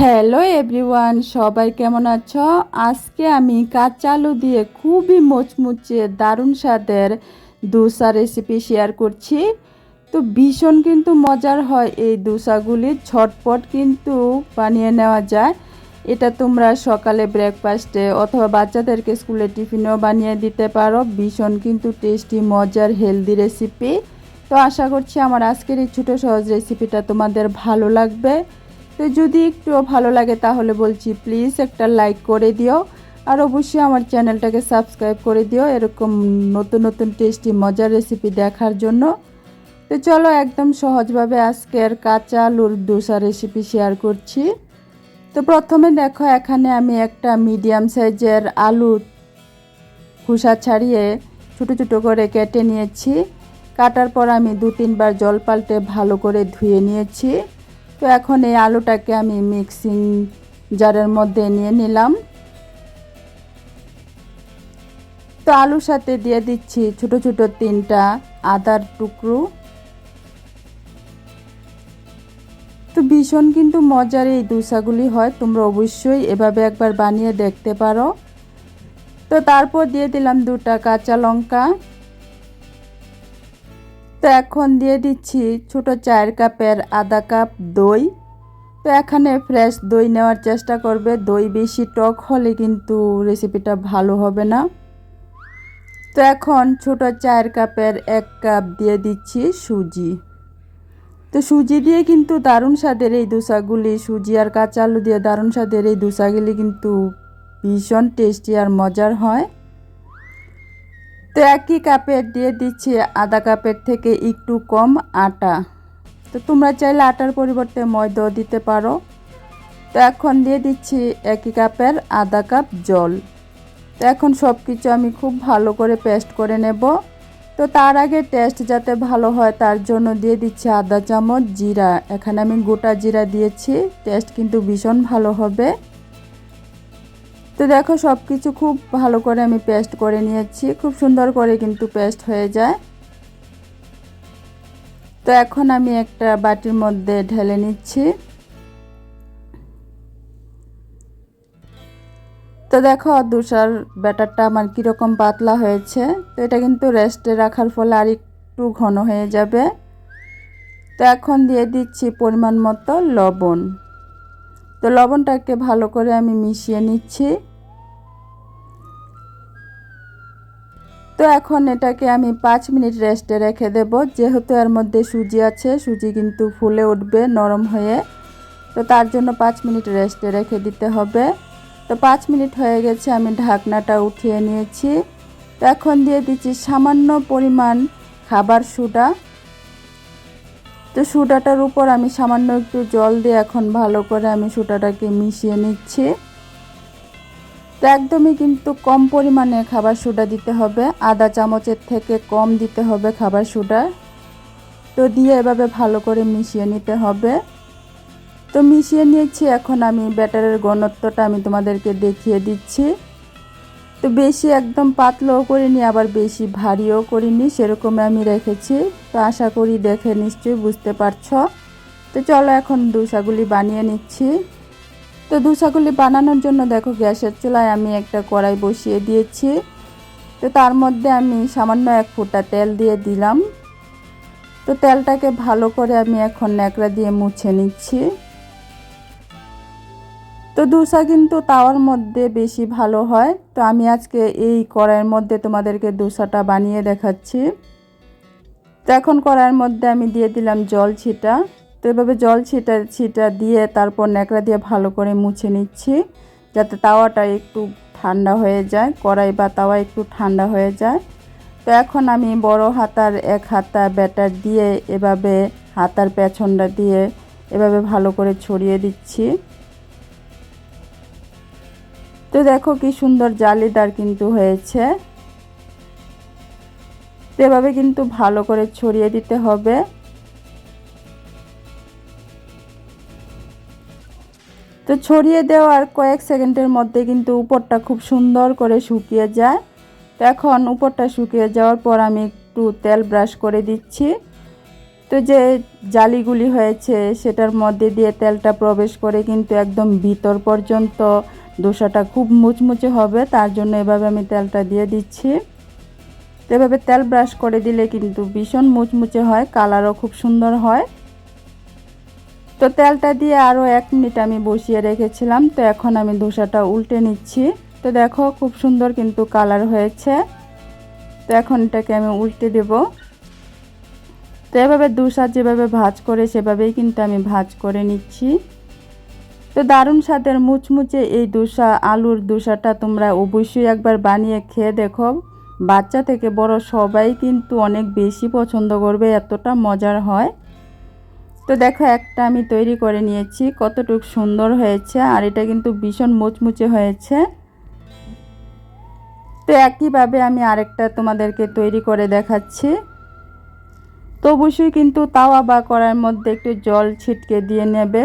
Hello everyone, সবাই কেমন আছো? আজকে আমি কাঁচা আলু দিয়ে খুবই মুচমুচে দারুণ স্বাদের দোসা রেসিপি শেয়ার করছি। তো ভীষণ কিন্তু মজার হয় এই দোসাগুলি ছটপট কিন্তু বানিয়ে নেওয়া যায়। এটা তোমরা সকালে ব্রেকফাস্টে অথবা বাচ্চাদেরকে স্কুলে টিফিনেও বানিয়ে দিতে পারো। ভীষণ কিন্তু টেস্টি মজার হেলদি রেসিপি তো আশা করছি আমার আজকের এই ছোটো সহজ রেসিপিটা তোমাদের ভালো লাগবে। তো যদি একটু ভালো লাগে তাহলে বলছি প্লিজ একটা লাইক করে দিও। আর অবশ্যই আমার চ্যানেলটাকে সাবস্ক্রাইব করে দিও এরকম নতুন নতুন টেস্টি মজার রেসিপি দেখার জন্য। তো চলো একদম সহজভাবে আজকের কাঁচা আলুর দোসা রেসিপি শেয়ার করছি। তো প্রথমে দেখো, এখানে আমি একটা মিডিয়াম সাইজের আলু খোসা ছাড়িয়ে ছোটো ছোটো করে কেটে নিয়েছি। কাটার পর আমি দু তিনবার জল পাল্টে ভালো করে ধুয়ে নিয়েছি। তো এখন এই আলুটাকে আমি মিক্সিং জারের মধ্যে নিয়ে নিলাম। তো আলুর সাথে দিয়ে দিচ্ছি ছোট ছোট তিনটা আদার টুকরো। তো ভীষণ কিন্তু মজার এই দোসাগুলি হয়, তোমরা অবশ্যই এভাবে একবার বানিয়ে দেখতে পারো। তো তারপর দিয়ে দিলাম দুটা কাঁচা লঙ্কা। তো এখন দিয়ে দিচ্ছি ছোট চায়ের কাপের আধা কাপ দই। তো এখানে ফ্রেশ দই নেওয়ার চেষ্টা করবে। দই বেশি টক হলে কিন্তু রেসিপিটা ভালো হবে না। তো এখন ছোট চায়ের কাপের এক কাপ দিয়ে দিচ্ছি সুজি। তো সুজি দিয়ে কিন্তু দারুণ স্বাদের এই দোসাগুলি সুজি আর কাঁচা আলু দিয়ে দারুণ স্বাদের এই দোসাগুলি কিন্তু ভীষণ টেস্টি আর মজার হয়। তো একই কাপের দিয়ে দিচ্ছি, আধা কাপের থেকে একটু কম আটা। তো তোমরা চাইলে আটার পরিবর্তে ময়দাও দিতে পারো। তো এখন দিয়ে দিচ্ছি একই কাপের আধা কাপ জল। তো এখন সব কিছু আমি খুব ভালো করে পেস্ট করে নেব। তো তার আগে টেস্ট যাতে ভালো হয় তার জন্য দিয়ে দিচ্ছি আধা চামচ জিরা। এখানে আমি গোটা জিরা দিয়েছি, টেস্ট কিন্তু ভীষণ ভালো হবে। তো দেখো সব কিছু খুব ভালো করে আমি পেস্ট করে নিয়েছি। খুব সুন্দর করে কিন্তু পেস্ট হয়ে যায়। তো এখন আমি একটা বাটির মধ্যে ঢেলে নিচ্ছি। তো দেখো দুসার ব্যাটারটা আমার কীরকম পাতলা হয়েছে। তো এটা কিন্তু রেস্টে রাখার ফলে আর একটু ঘন হয়ে যাবে। তো এখন দিয়ে দিচ্ছি পরিমাণ মতো লবণ। তো লবণটাকে ভালো করে আমি মিশিয়ে নিচ্ছি। তো এখন এটাকে আমি পাঁচ মিনিট রেস্টে রেখে দেব। যেহেতু এর মধ্যে সুজি আছে, সুজি কিন্তু ফুলে উঠবে নরম হয়ে। তো তার জন্য পাঁচ মিনিট রেস্টে রেখে দিতে হবে। তো পাঁচ মিনিট হয়ে গেছে, আমি ঢাকনাটা উঠিয়ে নিয়েছি। তো এখন দিয়ে দিচ্ছি সামান্য পরিমাণ খাবার সুডা। তো সুডাটার উপর আমি সামান্য একটু জল দিয়ে এখন ভালো করে আমি সুটাটাকে মিশিয়ে নিচ্ছি। তো একদমই কিন্তু কম পরিমাণে খাবার সোডা দিতে হবে। আধা চামচের থেকে কম দিতে হবে খাবার সোডা। তো দিয়ে এভাবে ভালো করে মিশিয়ে নিতে হবে। তো মিশিয়ে নিয়েছি, এখন আমি ব্যাটারের ঘনত্বটা আমি তোমাদেরকে দেখিয়ে দিচ্ছি। তো বেশি একদম পাতলাও করিনি, আবার বেশি ভারীও করিনি, সেরকমই আমি রেখেছি। তো আশা করি দেখে নিশ্চয়ই বুঝতে পারছ। তো চলো এখন দুসাগুলি বানিয়ে নিচ্ছি। তো ধোসাগুলি বানানোর জন্য দেখো গ্যাসের চুলায় আমি একটা কড়াই বসিয়ে দিয়েছি। তো তার মধ্যে আমি সামান্য এক ফুটা তেল দিয়ে দিলাম। তো তেলটাকে ভালো করে আমি এখন ন্যাকড়া দিয়ে মুছে নিচ্ছি। তো দোসা কিন্তু তাওয়ার মধ্যে বেশি ভালো হয়। তো আমি আজকে এই কড়াইয়ের মধ্যে তোমাদেরকে দোসাটা বানিয়ে দেখাচ্ছি। তো এখন কড়াইয়ের মধ্যে আমি দিয়ে দিলাম জল ছিটা। তো এভাবে জল ছিটা ছিটা দিয়ে তারপর ন্যাকড়া দিয়ে ভালো করে মুছে নিচ্ছি। যাতে তাওয়াটা একটু ঠান্ডা হয়ে যায়, কড়াই বা তাওয়া একটু ঠান্ডা হয়ে যায়। তো এখন আমি বড় হাতার এক হাতা ব্যাটার দিয়ে এভাবে হাতার পেছনটা দিয়ে এভাবে ভালো করে ছড়িয়ে দিচ্ছি। তো দেখো কি সুন্দর জালিদার কিন্তু হয়েছে। তো এভাবে কিন্তু ভালো করে ছড়িয়ে দিতে হবে। তো ছড়িয়ে দেওয়ার কয়েক সেকেন্ডের মধ্যে কিন্তু উপরটা খুব সুন্দর করে শুকিয়ে যায়। তো এখন উপরটা শুকিয়ে যাওয়ার পর আমি একটু তেল ব্রাশ করে দিচ্ছি। তো যে জালিগুলি হয়েছে সেটার মধ্যে দিয়ে তেলটা প্রবেশ করে কিন্তু একদম ভিতর পর্যন্ত দোসাটা খুব মুচমুচে হবে, তার জন্য এভাবে আমি তেলটা দিয়ে দিচ্ছি। তো এভাবে তেল ব্রাশ করে দিলে কিন্তু ভীষণ মুচমুচে হয়, কালারও খুব সুন্দর হয়। তো তেলটা দিয়ে আরও এক মিনিট আমি বসিয়ে রেখেছিলাম। তো এখন আমি ধোসাটা উল্টে নিচ্ছি। তো দেখো খুব সুন্দর কিন্তু কালার হয়েছে। তো এখন এটাকে আমি উল্টে দেব। তো এভাবে দুসা যেভাবে ভাজ করে সেভাবেই কিন্তু আমি ভাজ করে নিচ্ছি। তো দারুণ স্বাদের মুচমুচে এই দুসা আলুর দুসাটা তোমরা অবশ্যই একবার বানিয়ে খেয়ে দেখো। বাচ্চা থেকে বড় সবাই কিন্তু অনেক বেশি পছন্দ করবে, এতটা মজার হয়। তো দেখো, একটা আমি তৈরি করে নিয়েছি। কতটুকু সুন্দর হয়েছে, আর এটা কিন্তু ভীষণ মুচমুচে হয়েছে। তো একইভাবে আমি আরেকটা তোমাদেরকে তৈরি করে দেখাচ্ছি। তো অবশ্যই কিন্তু তাওয়া বা করার মধ্যে একটু জল ছিটকে দিয়ে নেবে।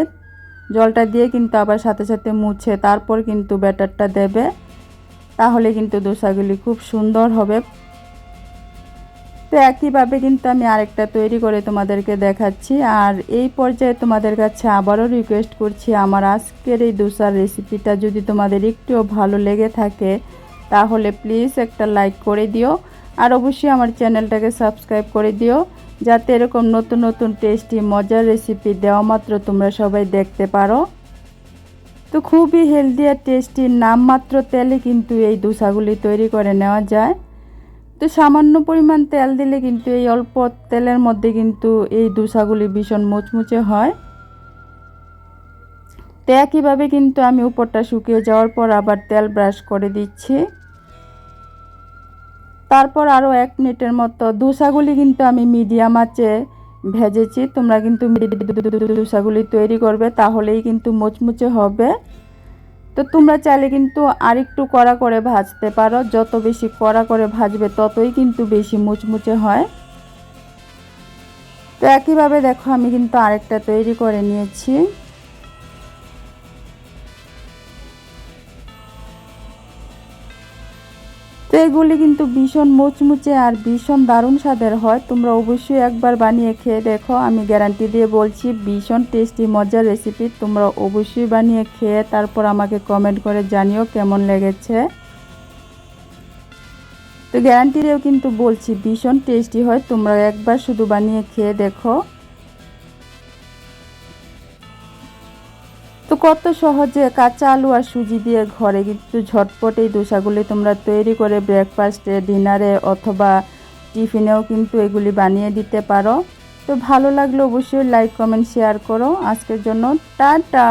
জলটা দিয়ে কিন্তু আবার সাথে সাথে মুছে তারপর কিন্তু ব্যাটারটা দেবে। তাহলে কিন্তু দোসাগুলি খুব সুন্দর হবে। তো একইভাবে কিন্তু আমি আরেকটা তৈরি করে তোমাদেরকে দেখাচ্ছি। আর এই পর্যায়ে তোমাদের কাছে আবারও রিকোয়েস্ট করছি, আমার আজকের এই দোসার রেসিপিটা যদি তোমাদের একটুও ভালো লেগে থাকে, তাহলে প্লিজ একটা লাইক করে দিও। আর অবশ্যই আমার চ্যানেলটাকে সাবস্ক্রাইব করে দিও, যাতে এরকম নতুন নতুন টেস্টি মজার রেসিপি দেওয়া মাত্র তোমরা সবাই দেখতে পারো। তো খুবই হেলদি আর টেস্টি নামমাত্র তেলে কিন্তু এই দোসাগুলি তৈরি করে নেওয়া যায়। তো সামান্য পরিমাণ তেল দিলে কিন্তু এই অল্প তেলের মধ্যে কিন্তু এই দোসাগুলি ভীষণ মুচমুচে হয়। তো একইভাবে কিন্তু আমি উপরটা শুকিয়ে যাওয়ার পর আবার তেল ব্রাশ করে দিচ্ছি। তারপর আরও এক মিনিটের মতো দোসাগুলি কিন্তু আমি মিডিয়াম আঁচে ভেজেছি। তোমরা কিন্তু দোসাগুলি তৈরি করবে, তাহলেই কিন্তু মুচমুচে হবে। তো তোমরা চাইলে কিন্তু আরেকটু কড়া করে ভাজতে পারো। যত বেশি কড়া করে ভাজবে, ততই কিন্তু বেশি মুচমুচে হয়। তো একইভাবে দেখো, আমি কিন্তু আরেকটা তৈরি করে নিয়েছি। তো এগুলি কিন্তু ভীষণ মুচমুচে আর ভীষণ দারুণ স্বাদের হয়। তোমরা অবশ্যই একবার বানিয়ে খেয়ে দেখো। আমি গ্যারান্টি দিয়ে বলছি, ভীষণ টেস্টি মজার রেসিপি তোমরা অবশ্যই বানিয়ে খেয়ে তারপর আমাকে কমেন্ট করে জানিও কেমন লেগেছে। তো গ্যারান্টি দিয়েও কিন্তু বলছি, ভীষণ টেস্টি হয়। তোমরা একবার শুধু বানিয়ে খেয়ে দেখো। কত সহজে কাঁচা আলু আর সুজি দিয়ে ঘরে কিন্তু ঝটপট এই দোসাগুলি তোমরা তৈরি করে ব্রেকফাস্টে ডিনারে অথবা টিফিনেও কিন্তু এগুলি বানিয়ে দিতে পারো। তো ভালো লাগলে অবশ্যই লাইক কমেন্ট শেয়ার করো। আজকের জন্য টাটা!